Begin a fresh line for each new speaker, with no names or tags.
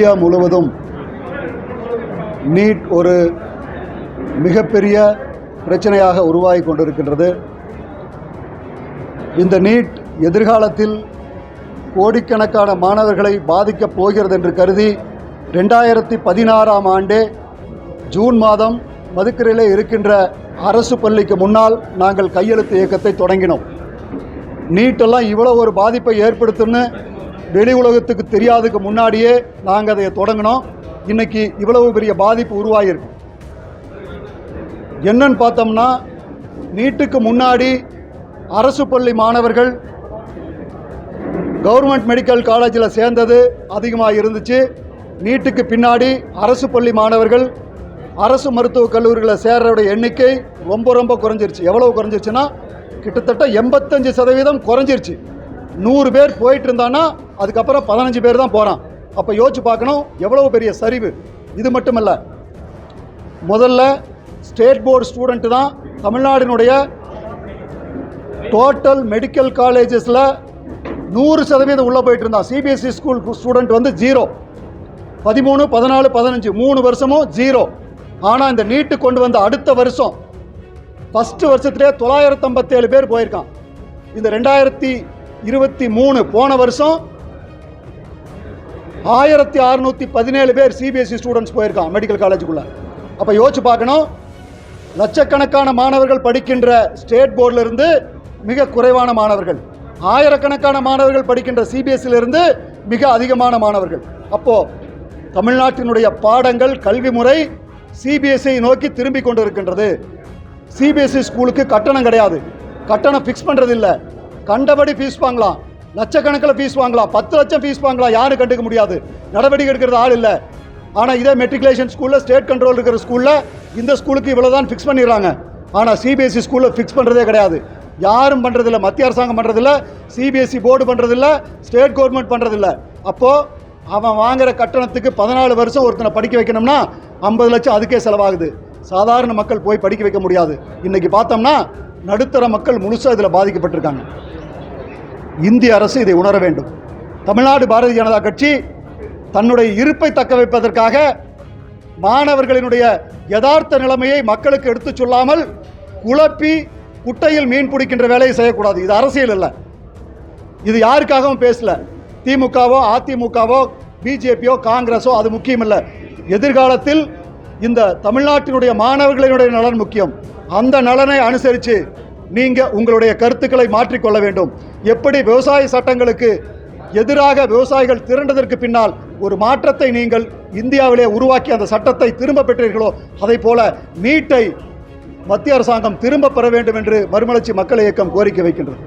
India முழுவதும் NEET ஒரு மிகப்பெரிய பிரச்சனையாக உருவாகி கொண்டிருக்கின்றது. இந்த நீட் எதிர்காலத்தில் கோடிக்கணக்கான மாணவர்களை பாதிக்கப் போகிறது என்று கருதி ரெண்டாயிரத்தி பதினாறாம் ஆண்டே ஜூன் மாதம் மதுக்கரையிலே இருக்கின்ற அரசு பள்ளிக்கு முன்னால் நாங்கள் கையெழுத்து இயக்கத்தை தொடங்கினோம். நீட்டெல்லாம் இவ்வளோ ஒரு பாதிப்பை ஏற்படுத்தும்னு வெளி உலகத்துக்கு தெரியாதுக்கு முன்னாடியே நாங்கள் அதை தொடங்கினோம். இன்னைக்கு இவ்வளவு பெரிய பாதிப்பு உருவாகியிருக்கு என்னன்னு பார்த்தோம்னா நீட்டுக்கு முன்னாடி அரசு பள்ளி மாணவர்கள் கவர்மெண்ட் மெடிக்கல் காலேஜில் சேர்ந்தது அதிகமாக இருந்துச்சு. நீட்டுக்கு பின்னாடி அரசு பள்ளி மாணவர்கள் அரசு மருத்துவக் கல்லூரிகளில் சேர்றோட எண்ணிக்கை ரொம்ப ரொம்ப குறைஞ்சிருச்சு. எவ்வளோ குறைஞ்சிருச்சுன்னா கிட்டத்தட்ட எண்பத்தஞ்சு சதவீதம் குறைஞ்சிருச்சு. நூறு பேர் போயிட்டு இருந்தான்னா அதுக்கப்புறம் பதினஞ்சு பேர் தான் போகிறான் அப்போ யோசிச்சு பார்க்கணும் எவ்வளவு பெரிய சரிவு. இது மட்டுமல்ல முதல்ல ஸ்டேட் போர்டு ஸ்டூடெண்ட்டு தான் தமிழ்நாடினுடைய டோட்டல் மெடிக்கல் காலேஜஸில் நூறு சதவீதம் உள்ளே போயிட்டு இருந்தான் சிபிஎஸ்சி ஸ்கூல் ஸ்டூடெண்ட் வந்து ஜீரோ பதிமூணு பதினாலு பதினஞ்சு மூணு வருஷமும் ஜீரோ ஆனால் இந்த நீட்டு கொண்டு வந்த அடுத்த வருஷம் ஃபஸ்ட்டு வருஷத்துலேயே தொள்ளாயிரத்தி ஐம்பத்தேழு பேர் போயிருக்கான். இந்த ரெண்டாயிரத்தி இருபத்தி மூணு போன வருஷம் ஆயிரத்தி அறுநூற்றி பதினேழு பேர் சிபிஎஸ்சி ஸ்டூடெண்ட்ஸ் போயிருக்கான் மெடிக்கல் காலேஜுக்குள்ளே அப்போ யோசிச்சு பார்க்கணும். லட்சக்கணக்கான மாணவர்கள் படிக்கின்ற ஸ்டேட் போர்டிலிருந்து மிக குறைவான மாணவர்கள். ஆயிரக்கணக்கான மாணவர்கள் படிக்கின்ற சிபிஎஸ்சியிலிருந்து மிக அதிகமான மாணவர்கள். அப்போது தமிழ்நாட்டினுடைய பாடங்கள் கல்வி முறை சிபிஎஸ்சியை நோக்கி திரும்பி கொண்டு இருக்கின்றது சிபிஎஸ்சி ஸ்கூலுக்கு கட்டணம் கிடையாது. கட்டணம் ஃபிக்ஸ் பண்ணுறதில்லை கண்டபடி ஃபீஸ் வாங்கலாம். லட்சக்கணக்கில் ஃபீஸ் வாங்கலாம். பத்து லட்சம் ஃபீஸ் வாங்கலாம். யாரும் கண்டுக்க முடியாது. நடவடிக்கை எடுக்கிறது ஆள் இல்லை. ஆனால் இதே மெட்ரிகுலேஷன் ஸ்கூலில் ஸ்டேட் கண்ட்ரோல் இருக்கிற ஸ்கூலில் இந்த ஸ்கூலுக்கு இவ்வளோ தான் ஃபிக்ஸ் பண்ணிடுறாங்க ஆனால் சிபிஎஸ்சி ஸ்கூலில் ஃபிக்ஸ் பண்ணுறதே கிடையாது. யாரும் பண்ணுறதில்ல மத்திய அரசாங்கம் பண்ணுறதில்ல சிபிஎஸ்சி போர்டு பண்ணுறதில்ல ஸ்டேட் கவர்மெண்ட் பண்ணுறதில்ல அப்போது அவன் வாங்குகிற கட்டணத்துக்கு பதினாலு வருஷம் ஒருத்தனை படிக்க வைக்கணும்னா ஐம்பது லட்சம் அதுக்கே செலவாகுது. சாதாரண மக்கள் போய் படிக்க வைக்க முடியாது. இன்றைக்கி பார்த்தோம்னா நடுத்தர மக்கள் முழுசாக இதில் பாதிக்கப்பட்டிருக்காங்க. இந்திய அரசு இதை உணர வேண்டும். தமிழ்நாடு பாரதிய ஜனதா கட்சி தன்னுடைய இருப்பை தக்க வைப்பதற்காக மாணவர்களினுடைய யதார்த்த நிலைமையை மக்களுக்கு எடுத்துச் சொல்லாமல் குழப்பி குட்டையில் மீன் பிடிக்கின்ற வேலையை செய்யக்கூடாது. இது அரசியல் இல்லை இது யாருக்காகவும் பேசல. திமுகவோ அதிமுகவோ பிஜேபியோ காங்கிரஸோ அது முக்கியம் இல்லை எதிர்காலத்தில் இந்த தமிழ்நாட்டினுடைய மாணவர்களினுடைய நலன் முக்கியம். அந்த நலனை அனுசரித்து நீங்கள் உங்களுடைய கருத்துக்களை மாற்றிக்கொள்ள வேண்டும். எப்படி விவசாய சட்டங்களுக்கு எதிராக விவசாயிகள் திரண்டதற்கு பின்னால் ஒரு மாற்றத்தை நீங்கள் இந்தியாவிலே உருவாக்கி அந்த சட்டத்தை திரும்ப பெற்றீர்களோ அதை போல நீட்டை மத்திய அரசாங்கம் திரும்ப பெற வேண்டும் என்று மறுமலர்ச்சி மக்கள் இயக்கம் கோரிக்கை வைக்கின்றது.